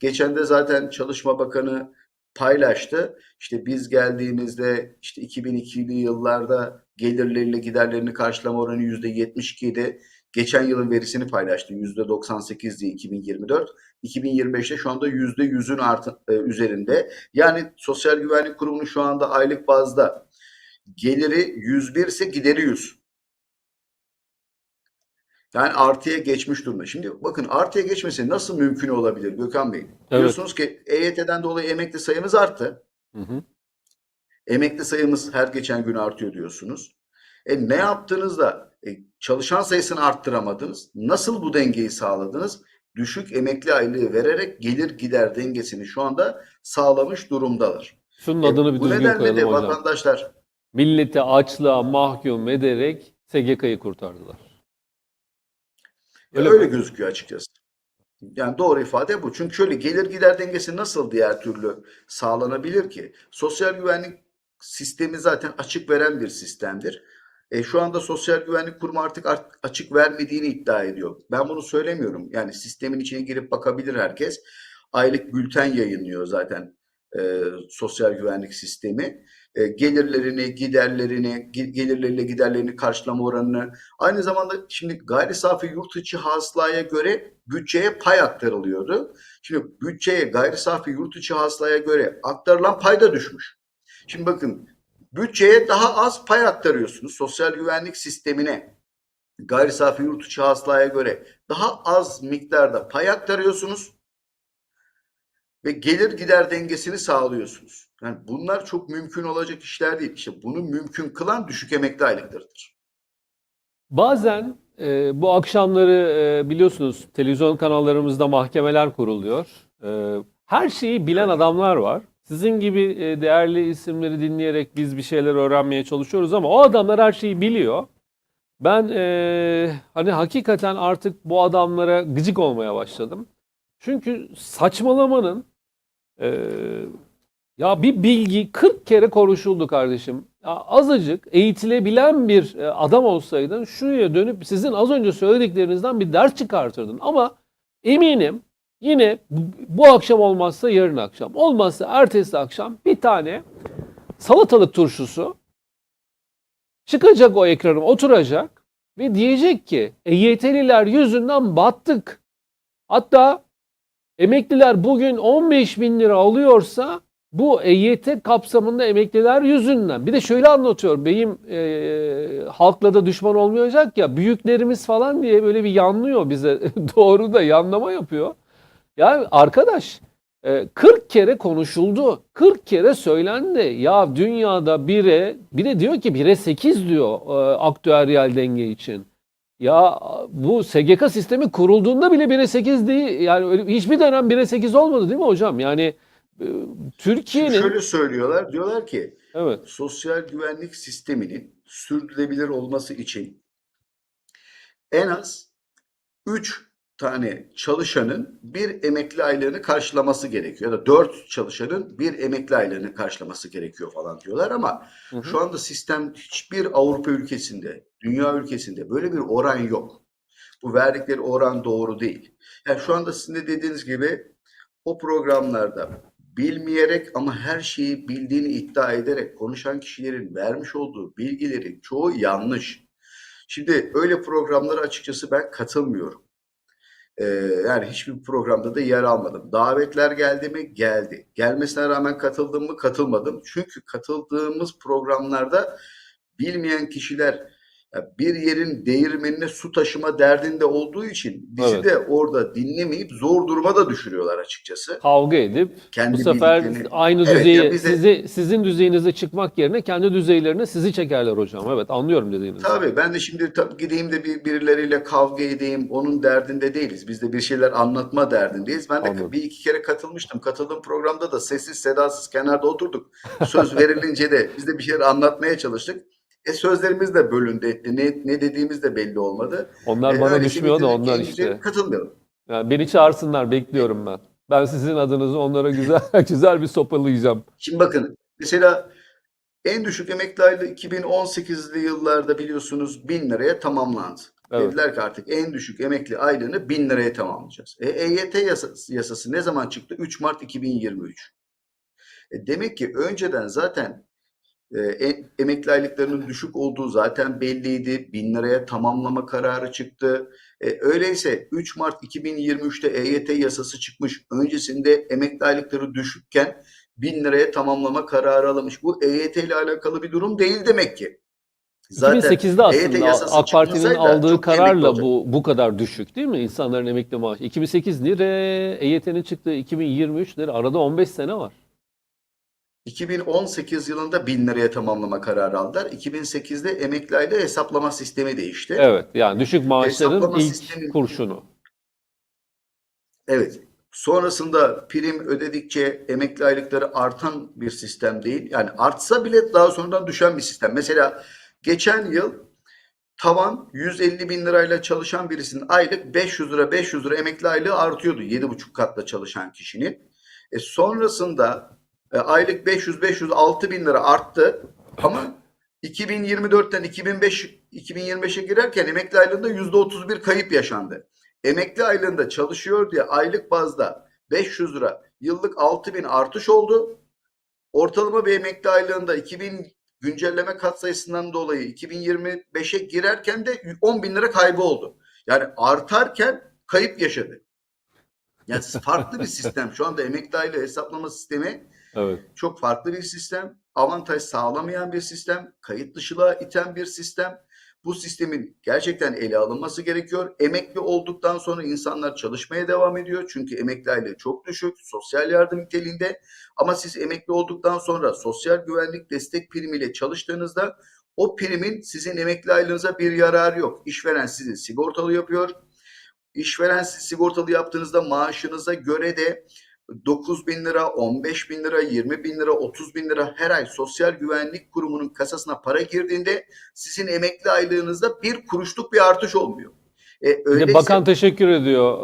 Geçen de zaten Çalışma Bakanı paylaştı. İşte biz geldiğimizde işte 2002'li yıllarda gelirleriyle giderlerini karşılama oranı %72 idi. Geçen yılın verisini paylaştı. %98'di 2024. 2025'te şu anda %100'ün artı, e, üzerinde. Yani Sosyal Güvenlik Kurumu'nun şu anda aylık bazda geliri 101 ise gideri 100. Yani artıya geçmiş durumda. Şimdi bakın artıya geçmesi nasıl mümkün olabilir Gökhan Bey? Biliyorsunuz ki EYT'den dolayı emekli sayımız arttı. Hı hı. Emekli sayımız her geçen gün artıyor diyorsunuz. E ne yaptığınızda e, çalışan sayısını arttıramadınız. Nasıl bu dengeyi sağladınız? Düşük emekli aylığı vererek gelir gider dengesini şu anda sağlamış durumdalar. Şunun E, adını bir bu düzgün nedenle koyalım de hocam. vatandaşlar Milleti açlığa mahkum ederek SGK'yı kurtardılar. Öyle, Öyle mi? gözüküyor açıkçası. Yani doğru ifade bu. Çünkü şöyle gelir gider dengesi nasıl diğer türlü sağlanabilir ki? Sosyal güvenlik sistemi zaten açık veren bir sistemdir. E, şu anda Sosyal Güvenlik Kurumu artık art- açık vermediğini iddia ediyor. Ben bunu söylemiyorum. Yani sistemin içine girip bakabilir herkes. Aylık bülten yayınlıyor zaten e, Sosyal Güvenlik Sistemi. E, gelirlerini, giderlerini, ge- gelirleriyle giderlerini karşılama oranını, aynı zamanda şimdi gayri safi yurt içi hasılaya göre bütçeye pay aktarılıyordu. Şimdi bütçeye gayri safi yurt içi hasılaya göre aktarılan pay da düşmüş. Şimdi bakın bütçeye daha az pay aktarıyorsunuz. Sosyal güvenlik sistemine gayri safi yurt içi hasılaya göre daha az miktarda pay aktarıyorsunuz ve gelir gider dengesini sağlıyorsunuz. Yani bunlar çok mümkün olacak işler değil. İşte bunu mümkün kılan düşük emekli aylıklarıdır. Bazen e, bu akşamları e, biliyorsunuz televizyon kanallarımızda mahkemeler kuruluyor. E, her şeyi bilen adamlar var. Sizin gibi e, değerli isimleri dinleyerek biz bir şeyler öğrenmeye çalışıyoruz ama o adamlar her şeyi biliyor. Ben e, hani hakikaten artık bu adamlara gıcık olmaya başladım. Çünkü saçmalamanın e, ya bir bilgi 40 kere konuşuldu kardeşim. Ya azıcık eğitilebilen bir e, adam olsaydın şuraya dönüp sizin az önce söylediklerinizden bir ders çıkartırdın. Ama eminim yine bu, akşam olmazsa yarın akşam, olmazsa ertesi akşam bir tane salatalık turşusu çıkacak o ekrana oturacak ve diyecek ki EYT'liler yüzünden battık. Hatta emekliler bugün 15 bin lira alıyorsa bu EYT kapsamında emekliler yüzünden. Bir de şöyle anlatıyor. Benim e, halkla da düşman olmayacak ya büyüklerimiz falan diye böyle bir yanlıyor bize. Doğru da yanlama yapıyor. Yani arkadaş e, 40 kere konuşuldu. 40 kere söylendi. Ya dünyada bire bir de diyor ki bire 8 diyor e, aktüeryal denge için. Ya bu SGK sistemi kurulduğunda bile 1'e 8 değil. Yani öyle, hiçbir dönem 1'e 8 olmadı değil mi hocam? Yani e, Türkiye'nin şöyle söylüyorlar. Diyorlar ki evet sosyal güvenlik sisteminin sürdürülebilir olması için en az 3 tane çalışanın bir emekli aylığını karşılaması gerekiyor. Ya da 4 çalışanın bir emekli aylığını karşılaması gerekiyor falan diyorlar ama Hı hı. şu anda sistem hiçbir Avrupa ülkesinde, dünya ülkesinde böyle bir oran yok. Bu verdikleri oran doğru değil. Yani şu anda sizin de dediğiniz gibi o programlarda bilmeyerek ama her şeyi bildiğini iddia ederek konuşan kişilerin vermiş olduğu bilgilerin çoğu yanlış. Şimdi öyle programlara açıkçası ben katılmıyorum. Ee, yani hiçbir programda da yer almadım. Davetler geldi mi? Geldi. Gelmesine rağmen katıldım mı? Katılmadım. Çünkü katıldığımız programlarda bilmeyen kişiler bir yerin değirmenine su taşıma derdinde olduğu için bizi Evet. de orada dinlemeyip zor duruma da düşürüyorlar açıkçası. kavga edip Kendi bu sefer bildiklerini- aynı Evet, düzeye bize- sizi sizin düzeyinize çıkmak yerine kendi düzeylerine sizi çekerler hocam. Evet anlıyorum dediğinizi. Tabii ben de şimdi tabii gideyim de bir, birileriyle kavga edeyim onun derdinde değiliz. Biz de bir şeyler anlatma derdindeyiz. Ben de Anladım. bir iki kere katılmıştım. Katıldığım programda da sessiz sedasız kenarda oturduk. Söz verilince de biz de bir şeyler anlatmaya çalıştık. E sözlerimiz de bölündü etti. Ne, ne dediğimiz de belli olmadı. Onlar E, bana düşmüyor da onlar işte. Katılmayalım. Yani beni çağırsınlar bekliyorum ben. Ben sizin adınızı onlara güzel güzel bir sopalayacağım. Şimdi bakın mesela en düşük emekli aylığı 2018'li yıllarda biliyorsunuz 1000 liraya tamamlandı. Evet. Dediler ki artık en düşük emekli aylığını 1000 liraya tamamlayacağız. E, EYT yasası, yasası ne zaman çıktı? 3 Mart 2023. E, demek ki önceden zaten e, e- emekli aylıklarının düşük olduğu zaten belliydi. 1000 liraya tamamlama kararı çıktı. E, öyleyse 3 Mart 2023'te EYT yasası çıkmış. Öncesinde emekli aylıkları düşükken 1000 liraya tamamlama kararı alınmış. Bu EYT ile alakalı bir durum değil demek ki. 2008'de EYT aslında yasası AK Parti'nin aldığı kararla bu bu kadar düşük değil mi? İnsanların emekli maaşı. 2008 lira, EYT'nin çıktığı 2023 lira. Arada 15 sene var. 2018 yılında 1000 liraya tamamlama kararı aldılar. 2008'de emekli aylığı hesaplama sistemi değişti. Evet yani düşük maaşların Hesaplama ilk sistemi- kurşunu. Evet. Sonrasında prim ödedikçe emekli aylıkları artan bir sistem değil. Yani artsa bile daha sonradan düşen bir sistem. Mesela geçen yıl tavan 150 bin lirayla çalışan birisinin aylık 500 lira 500 lira emekli aylığı artıyordu 7,5 katla çalışan kişinin. E sonrasında e, aylık 500 500 6 bin lira arttı ama 2024'ten 2005 2025'e girerken emekli aylığında %31 kayıp yaşandı. Emekli aylığında çalışıyor diye aylık bazda 500 lira yıllık 6 bin artış oldu. Ortalama bir emekli aylığında 2000 güncelleme katsayısından dolayı 2025'e girerken de 10 bin lira kaybı oldu. Yani artarken kayıp yaşadı. Yani farklı bir sistem. Şu anda emekli aylığı hesaplama sistemi Evet. çok farklı bir sistem. Avantaj sağlamayan bir sistem. Kayıt dışılığa iten bir sistem. Bu sistemin gerçekten ele alınması gerekiyor. Emekli olduktan sonra insanlar çalışmaya devam ediyor. Çünkü emekli aylığı çok düşük. Sosyal yardım niteliğinde. Ama siz emekli olduktan sonra sosyal güvenlik destek primiyle çalıştığınızda o primin sizin emekli aylığınıza bir yararı yok. İşveren sizi sigortalı yapıyor. İşveren sizi sigortalı yaptığınızda maaşınıza göre de 9 bin lira, 15 bin lira, 20 bin lira, 30 bin lira her ay Sosyal Güvenlik Kurumu'nun kasasına para girdiğinde sizin emekli aylığınızda bir kuruşluk bir artış olmuyor. E, öyleyse- bakan teşekkür ediyor.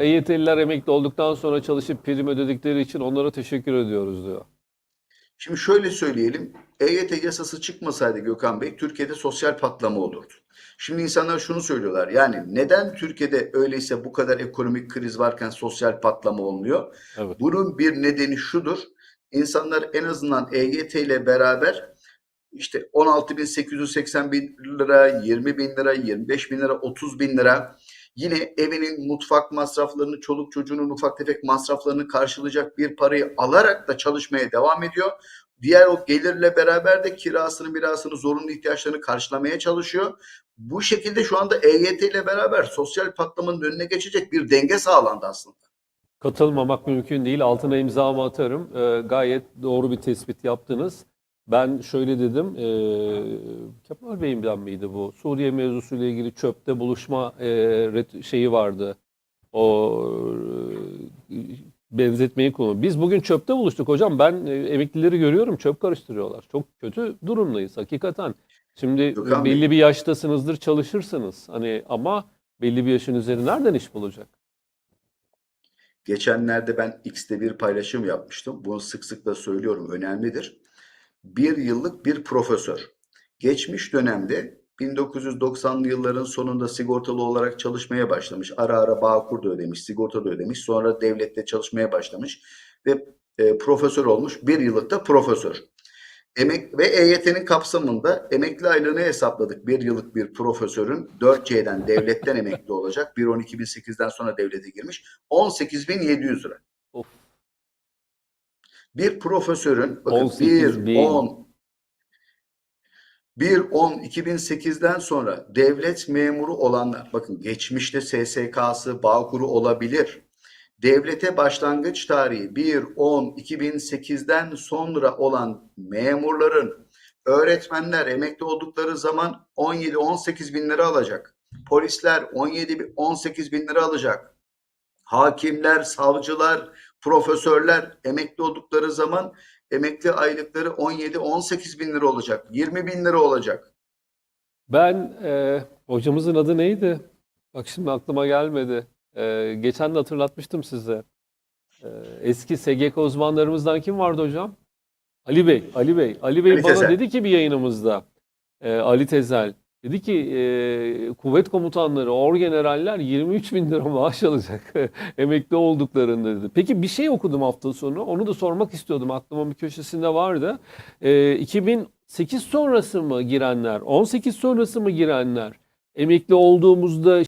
Ee, EYT'liler emekli olduktan sonra çalışıp prim ödedikleri için onlara teşekkür ediyoruz diyor. Şimdi şöyle söyleyelim. EYT yasası çıkmasaydı Gökhan Bey Türkiye'de sosyal patlama olurdu. Şimdi insanlar şunu söylüyorlar. Yani neden Türkiye'de öyleyse bu kadar ekonomik kriz varken sosyal patlama olmuyor? Evet. Bunun bir nedeni şudur. İnsanlar en azından EYT ile beraber işte 16.880 bin lira, 20 bin lira, 25 bin lira, 30 bin lira yine evinin mutfak masraflarını, çoluk çocuğunun ufak tefek masraflarını karşılayacak bir parayı alarak da çalışmaya devam ediyor. Diğer o gelirle beraber de kirasını, mirasını, zorunlu ihtiyaçlarını karşılamaya çalışıyor. Bu şekilde şu anda EYT ile beraber sosyal patlamanın önüne geçecek bir denge sağlandı aslında. Katılmamak mümkün değil. Altına imzamı atarım. Ee, gayet doğru bir tespit yaptınız. Ben şöyle dedim, e, Kemal Bey'imden miydi bu? Suriye mevzusuyla ilgili çöpte buluşma e, şeyi vardı. O e, benzetmeyi konu. Biz bugün çöpte buluştuk hocam. Ben e, emeklileri görüyorum çöp karıştırıyorlar. Çok kötü durumdayız hakikaten. Şimdi Gökhan Bey. belli bir yaştasınızdır çalışırsınız. Hani ama belli bir yaşın üzeri nereden iş bulacak? Geçenlerde ben X'te bir paylaşım yapmıştım. Bunu sık sık da söylüyorum. Önemlidir. Bir yıllık bir profesör. Geçmiş dönemde 1990'lı yılların sonunda sigortalı olarak çalışmaya başlamış. Ara ara Bağkur da ödemiş, sigorta da ödemiş. Sonra devlette çalışmaya başlamış ve e, profesör olmuş. Bir yıllık da profesör. Emek ve EYT'nin kapsamında emekli aylığını hesapladık. Bir yıllık bir profesörün 4C'den devletten emekli olacak. 1.12.2008'den sonra devlete girmiş. 18.700 lira. Bir profesörün bakın 18.000. 1 10 1 10 2008'den sonra devlet memuru olanlar bakın geçmişte SSK'sı, Bağkur'u olabilir. Devlete başlangıç tarihi 1 10 2008'den sonra olan memurların öğretmenler emekli oldukları zaman 17 18 bin lira alacak. Polisler 17 bin- 18 bin lira alacak. Hakimler, savcılar, profesörler emekli oldukları zaman emekli aylıkları 17-18 bin lira olacak. 20 bin lira olacak. Ben e, hocamızın adı neydi? Bak şimdi aklıma gelmedi. E, geçen de hatırlatmıştım size. E, eski SGK uzmanlarımızdan kim vardı hocam? Ali Bey, Ali Bey. Ali Bey Ali bana Tezel. dedi ki bir yayınımızda, e, Ali Tezel, Dedi ki e, kuvvet komutanları, orgeneraller 23 bin lira maaş alacak emekli olduklarında dedi. Peki bir şey okudum hafta sonu. Onu da sormak istiyordum. Aklımın bir köşesinde vardı. E, 2008 sonrası mı girenler, 18 sonrası mı girenler emekli olduğumuzda